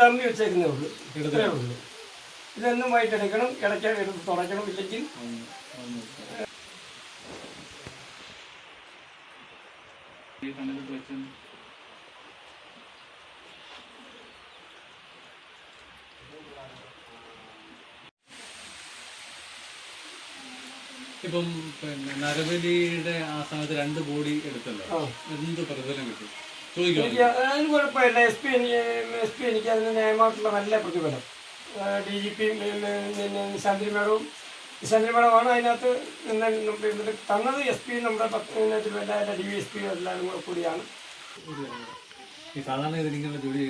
Dummy വെച്ചേക്കുന്നേ ഉള്ളൂ. ഇത്രേ ഉള്ളൂ. ഇതെന്നും വൈകിട്ട് എടുക്കണം. ഇടയ്ക്ക് എടുത്ത് തുറക്കണം ഇല്ലെങ്കിൽ. ഇപ്പം പിന്നെ നരബലിയുടെ ആ സമയത്ത് രണ്ട് ബോഡി എടുത്തല്ലോ. എന്ത് പ്രതിഫലം കിട്ടി? എനിക്ക് അതിന് കുഴപ്പമില്ല. എസ് പി എസ് പി എനിക്ക് അതിന് ന്യായമായിട്ടുള്ള നല്ല പ്രതിഫലം. ഡി ജി പി നിശാന്തി മേഡവും നിശാന്തി മേഡമാണ് അതിനകത്ത് നിന്ന് തന്നത്. എസ് പി നമ്മുടെ എല്ലാ ഡി വി എസ് പി എല്ലാവരും കൂടെ കൂടിയാണ്. ഈ സാധാരണ ജോലി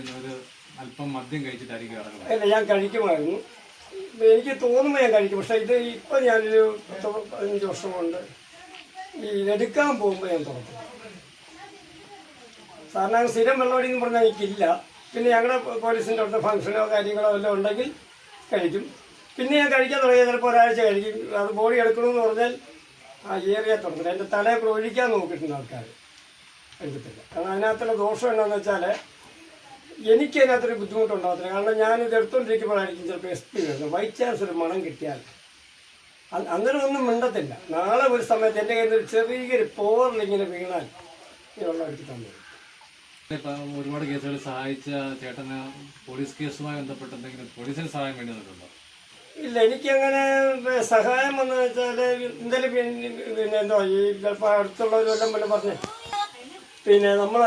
അല്പം മദ്യം കഴിച്ചിട്ടായിരിക്കും ഇറങ്ങുന്നത്. അല്ല ഞാൻ കഴിക്കുമായിരുന്നു. എനിക്ക് തോന്നുമ്പോൾ ഞാൻ കഴിക്കും. പക്ഷേ ഇത് ഇപ്പം ഞാനൊരു പത്ത് പതിനഞ്ച് വർഷം കൊണ്ട് ഈ എടുക്കാൻ പോകുമ്പോൾ ഞാൻ തുറക്കും സാധാരണ സ്ഥിരം വെള്ളമടി പറഞ്ഞാൽ എനിക്കില്ല. പിന്നെ ഞങ്ങളുടെ പോലീസിന്റെ അടുത്ത ഫംഗ്ഷനോ കാര്യങ്ങളോ എല്ലാം ഉണ്ടെങ്കിൽ കഴിക്കും. പിന്നെ ഞാൻ കഴിക്കാൻ തുടങ്ങിയ ചിലപ്പോൾ ഒരാഴ്ച കഴിക്കും. അത് ബോഡി എടുക്കണമെന്ന് പറഞ്ഞാൽ ആ ഏറിയ തുടങ്ങും. എന്റെ തലയെ കൂടെ ഒഴിക്കാൻ നോക്കിയിട്ടുണ്ട് ആൾക്കാർ എടുക്കത്തില്ല കാരണം അതിനകത്തുള്ള ദോഷം എന്താണെന്ന് വെച്ചാൽ എനിക്ക് അതിനകത്തൊരു ബുദ്ധിമുട്ടുണ്ടാകത്തില്ല കാരണം ഞാനിത് എടുത്തുകൊണ്ടിരിക്കുമ്പോഴായിരിക്കും ചിലപ്പോൾ എസ് പി വരുന്നത്. ബൈ ചാൻസ് ഒരു മണം കിട്ടിയാൽ. അങ്ങനെ ഒന്നും മിണ്ടത്തില്ല. നാളെ ഒരു സമയത്ത് എന്റെ കയ്യിൽ നിന്ന് ഒരു ചെറിയൊരു പോറിൽ ഇങ്ങനെ വീണാൽ വെള്ളം എടുത്ത് തന്നു ഒരുപാട് കേസുകൾ സഹായിച്ച ചേട്ടന് പോലീസ് കേസുമായി ബന്ധപ്പെട്ട് എന്തെങ്കിലും പോലീസിന് സഹായം വേണ്ടി വന്നിട്ടുണ്ടോ ഇല്ല എനിക്കങ്ങനെ സഹായം വന്നു വെച്ചാൽ എന്തായാലും പിന്നെ എന്തോ ഈ ചിലപ്പോൾ അടുത്തുള്ളവരെല്ലാം വല്ല പറഞ്ഞേ. പിന്നെ നമ്മൾ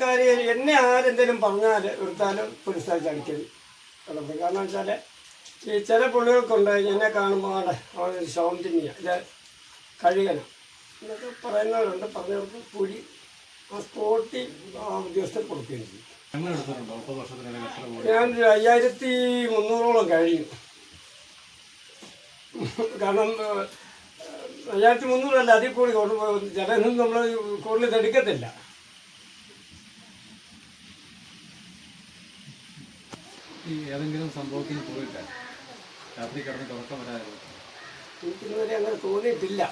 കാര്യം എന്നെ ആരെന്തെങ്കിലും പറഞ്ഞാൽ എടുത്താലും പോലീസുകാർ സ്ഥലത്ത് അടിക്കരുത് കാരണം വെച്ചാൽ ഈ ചില പുള്ളികൾക്കുണ്ട് എന്നെ കാണുമ്പോൾ അവിടെ അവനൊരു ഷോം ഇത് കഴുകനം എന്നൊക്കെ പറയുന്നവരുണ്ട് പറഞ്ഞവർക്ക് ആ സ്പോട്ടിൽ ഉദ്യോഗസ്ഥർ കൊടുക്കുകയും ചെയ്യും ഞാനൊരു അയ്യായിരത്തി മുന്നൂറോളം കഴിഞ്ഞു. കാരണം അയ്യായിരത്തി മുന്നൂറല്ല അതിൽ കൂടി ചിലതൊന്നും നമ്മൾ കൂടുതൽ ഇതെടുക്കത്തില്ല ഈ ഏതെങ്കിലും സംഭവത്തിന് പോയിട്ട് രാത്രി കിടന്ന് തുടക്കം വരാതെ അങ്ങനെ തോന്നിയിട്ടില്ല.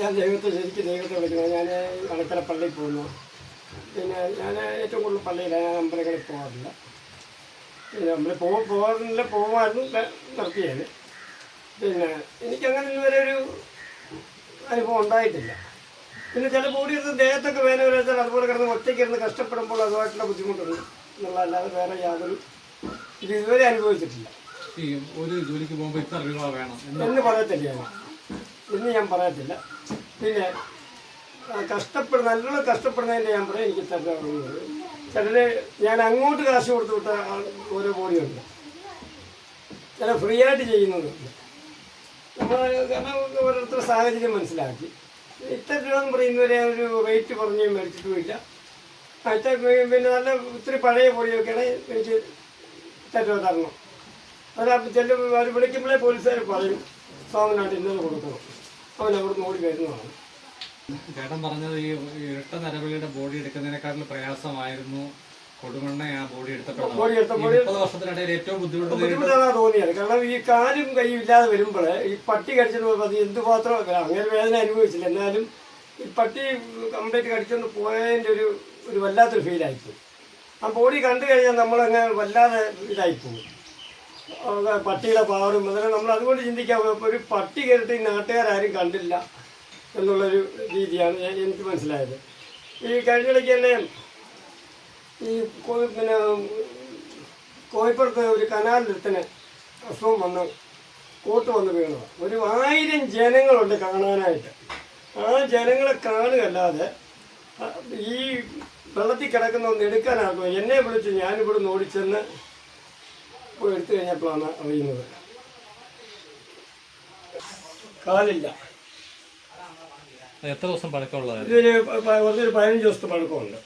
ഞാൻ ദൈവത്തെ ശരിക്കും ദൈവത്തെ വിളിക്കുന്നത് ഞാൻ അണക്കര പള്ളിയിൽ പോകുന്നു പിന്നെ ഞാൻ ഏറ്റവും കൂടുതൽ പള്ളിയിലാണ് ഞാൻ അമ്പലങ്ങളിൽ പോകാറില്ല. പിന്നെ അമ്പലം പോ പോകാറില്ല പോകുമായിരുന്നു നിർത്തിയത് പിന്നെ എനിക്കങ്ങനെ ഇതുവരെ ഒരു അനുഭവം ഉണ്ടായിട്ടില്ല. പിന്നെ ചില കൂടിയിരുന്ന് ദേഹത്തൊക്കെ വേദന വരാച്ചാൽ അതുപോലെ കിടന്ന് ഒറ്റയ്ക്ക് ഇരുന്ന് കഷ്ടപ്പെടുമ്പോൾ അതുമായിട്ടുള്ള ബുദ്ധിമുട്ടുണ്ട്. എന്നുള്ളതല്ലാതെ വേറെ യാതൊരു ഇത് ഇതുവരെ അനുഭവിച്ചിട്ടില്ല. ഈ ഒരു ജോലിക്ക് പോകുമ്പോൾ ഇത്ര രൂപ വേണം എന്ന് പറയത്തില്ല ഇന്ന് ഞാൻ പറയത്തില്ല. പിന്നെ കഷ്ടപ്പെടുന്ന നല്ലോണം കഷ്ടപ്പെടുന്നതിന്റെ ഞാൻ പറയാം എനിക്ക് തരുന്നത് ചിലർ ഞാൻ അങ്ങോട്ട് കാശ് കൊടുത്തു വിട്ട ഓരോ ബോഡിയുണ്ട് ചില ഫ്രീ ആയിട്ട് ചെയ്യുന്നതുണ്ട് നമ്മൾ കാരണം ഓരോരുത്തർ സാഹചര്യം മനസ്സിലാക്കി. ഇത്ര രൂപ എന്ന് പറയുന്നവരെ ഒരു റേറ്റ് പറഞ്ഞ് മേടിച്ചിട്ടുമില്ല. ഇത്ര പിന്നെ നല്ല ഒത്തിരി പഴയ പൊടിയൊക്കെയാണ് എനിക്ക് രൂപ തരണം. അത് ചില വിളിക്കുമ്പോഴേ പോലീസുകാർ പറയും സോമനായിട്ട് ഇന്നത് കൊടുക്കണം അവൻ അവിടുന്ന് ഓടി വരുന്നതാണ്. ചേട്ടൻ പറഞ്ഞത് ഈ ഇരട്ട നരബലിയുടെ ബോഡി എടുക്കുന്നതിനെക്കാട്ടിൽ പ്രയാസമായിരുന്നു. കൊടുമണ്ണ ആ ബോഡി എടുത്തപ്പോൾ ബോഡി എടുത്തപ്പോൾ മുപ്പത് വർഷത്തിനിടയിൽ ഏറ്റവും ബുദ്ധിമുട്ട് ബുദ്ധിമുട്ടാണ് തോന്നിയത് കാരണം ഈ കാലും കൈയും ഇല്ലാതെ വരുമ്പോൾ ഈ പട്ടി കടിച്ചിട്ട് പോയപ്പോൾ അത് എന്തുമാത്രം അങ്ങനെ വേദന അനുഭവിച്ചില്ല. എന്നാലും ഈ പട്ടി കംപ്ലീറ്റ് കടിച്ചുകൊണ്ട് പോയതിന്റെ ഒരു ഒരു വല്ലാത്തൊരു ഫീലായിപ്പോയി ആ ബോഡി കണ്ടു കഴിഞ്ഞാൽ നമ്മളങ്ങനെ വല്ലാതെ ഇതായിപ്പോകും. പട്ടിയുടെ പാവറും അതിനെ നമ്മൾ അതുകൊണ്ട് ചിന്തിക്കാൻ ഒരു പട്ടി കയറിട്ട് ഈ നാട്ടുകാരും കണ്ടില്ല എന്നുള്ളൊരു രീതിയാണ് എനിക്ക് മനസ്സിലായത്. ഈ കഴിഞ്ഞിടയ്ക്ക് തന്നെ ഈ പിന്നെ കോഴിപ്പുറത്ത് ഒരു കനാലിരുത്തിന് അസുഖം വന്ന്. കൂട്ട് വന്ന് വീണതാണ് ഒരു ആയിരം ജനങ്ങളുണ്ട് കാണാനായിട്ട്. ആ ജനങ്ങളെ കാണുകയല്ലാതെ ഈ വെള്ളത്തിൽ കിടക്കുന്ന ഒന്ന് എടുക്കാനാകുമോ എന്നെ വിളിച്ച് ഞാനിവിടെ ഓടിച്ചെന്ന് പോയി എടുത്തു കഴിഞ്ഞപ്പോഴാണ് അറിയുന്നത്. കാലില്ല. എത്ര ദിവസം പഴക്കമുള്ളത്? ഇതൊരു ഒരു പതിനഞ്ച് ദിവസത്തെ പഴക്കമുണ്ട്.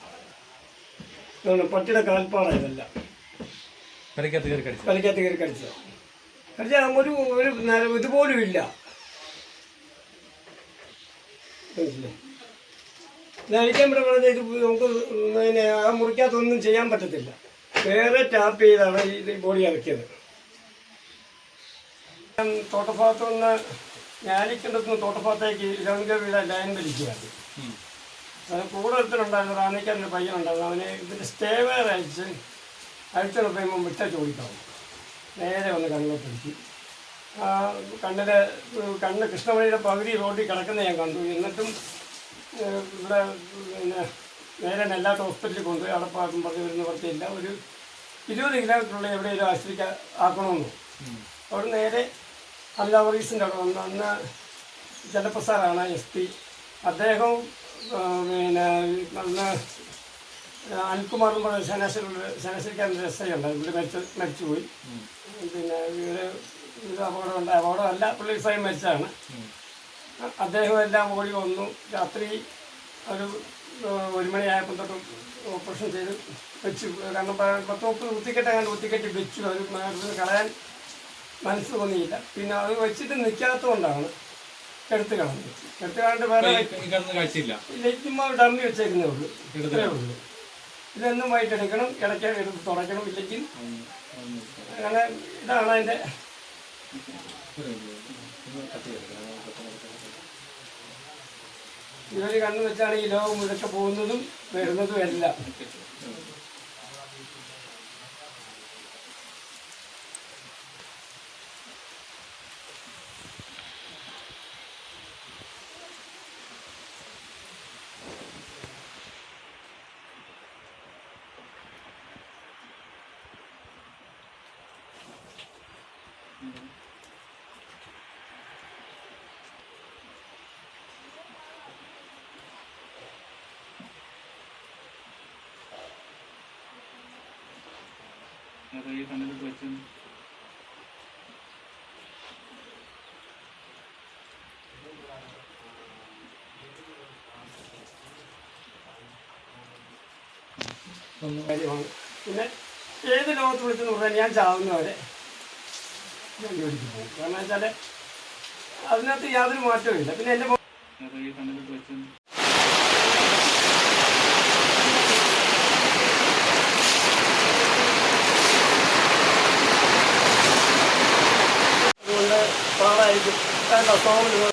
പട്ടിയുടെ കാൽപ്പാടാണ് കളിക്കാത്ത കയറി കടിച്ചു? കളിക്കാത്ത കയറി കടിച്ചത് കടിച്ചാൽ ഒരു ഒരു ഇതുപോലും ഇല്ല. കഴിക്കാൻ ഇവിടെ പറഞ്ഞ ഇത് നമുക്ക് പിന്നെ ആ മുറിക്കകത്തൊന്നും ചെയ്യാൻ പറ്റത്തില്ല. വേറെ ടാപ്പ് ചെയ്താണ് ഈ ബോഡി ഇറക്കിയത്. ഞാൻ തോട്ടഭാഗത്തു നിന്ന് ഞാലിക്കണ്ടത്തുനിന്ന് തോട്ടഭാഗത്തേക്ക് ഇലവൻക വീട് ലൈൻ വലിക്കുകയാണ്. അത് കൂടെ ഒരുത്തനുണ്ടായിരുന്നു റാണിക്കാരന്റെ പയ്യനുണ്ടായിരുന്നു. അവന് ഇതിന്റെ സ്റ്റേ വേറെ അയച്ച് അടുത്ത കഴിയുമ്പോൾ വിട്ട ചോദിക്കാവും നേരെ വന്ന് ആ കണ്ണിലെ കണ്ണ് കൃഷ്ണമണിയുടെ പകുതി റോഡിൽ കിടക്കുന്ന ഞാൻ കണ്ടു. എന്നിട്ടും ഇവിടെ പിന്നെ നേരെ നെല്ലാട്ട് ഹോസ്പിറ്റലിൽ കൊണ്ടുപോയി അവിടെ പാട്ടും പറഞ്ഞ് വരുന്ന പറഞ്ഞില്ല ഒരു ഇരുപത് കിലോമീറ്ററുള്ള എവിടെയെങ്കിലും ആശുപത്രിക്ക് ആക്കണമെന്ന്. അവിടെ നേരെ അല്ലാവറീസിന്റെ അവിടെ വന്ന് അന്ന് ജലപ്രസാറാണ് എസ് പി. അദ്ദേഹവും ആ, പിന്നെ അന്ന് അനിൽകുമാർ എന്ന് പറഞ്ഞ ശനാശ്വരി ശനാശ്വരിക്കാരന്റെ എസ് ഐ ഉണ്ടായിരുന്നു. ഇവിടെ മരിച്ചു മരിച്ചുപോയി. പിന്നെ ഇവർ ഇത് അപകടം ഉണ്ടായ. അപകടമല്ല പുള്ളി സ്വയം മരിച്ചതാണ്. അദ്ദേഹം എല്ലാം ഓടി വന്നു. രാത്രി ഒരു ഒരു മണിയായപ്പോൾ തൊട്ട് ഓപ്പറേഷൻ ചെയ്ത് വെച്ചു. കാരണം പത്ത് മുപ്പത് കുത്തിക്കെട്ട് കണ്ട് കുത്തിക്കെട്ടി വെച്ചു. അത് കളയാൻ മനസ്സ് തോന്നിയില്ല. പിന്നെ അത് വെച്ചിട്ട് നിൽക്കാത്തതുകൊണ്ടാണ് എടുത്ത് കളഞ്ഞത്. എടുത്ത് കളഞ്ഞിട്ട് വേറെ ഡമ്മി വെച്ചേക്കുന്നേ ഉള്ളൂ. ഇത്രേ ഉള്ളൂ. ഇതെന്നും വൈകിട്ട് എടുക്കണം. ഇടയ്ക്ക് എടുത്ത് തുടയ്ക്കണം. ഇല്ലെങ്കിൽ അങ്ങനെ ഇതാണ് അതിന്റെ ഇവർ കണ്ണു വെച്ചാണ് ഈ ലോകം മുഴുക്കെ പോകുന്നതും വരുന്നതും എല്ലാം ഈ കണ്ണിലോട്ട് വെച്ചു പിന്നെ ഏത് ലോകത്ത് വിളിച്ചെന്ന് പറഞ്ഞാൽ ഞാൻ ചാവുന്നവരെ? ഞാൻ ജോലിക്ക് പോകും. കാരണം വെച്ചാൽ അതിനകത്ത് യാതൊരു മാറ്റവും ഇല്ല. പിന്നെ എന്റെ കണ്ണിലോട്ട് വെച്ചു അതുകൊണ്ട് പാടായിരിക്കും വേണ്ട സോമിന്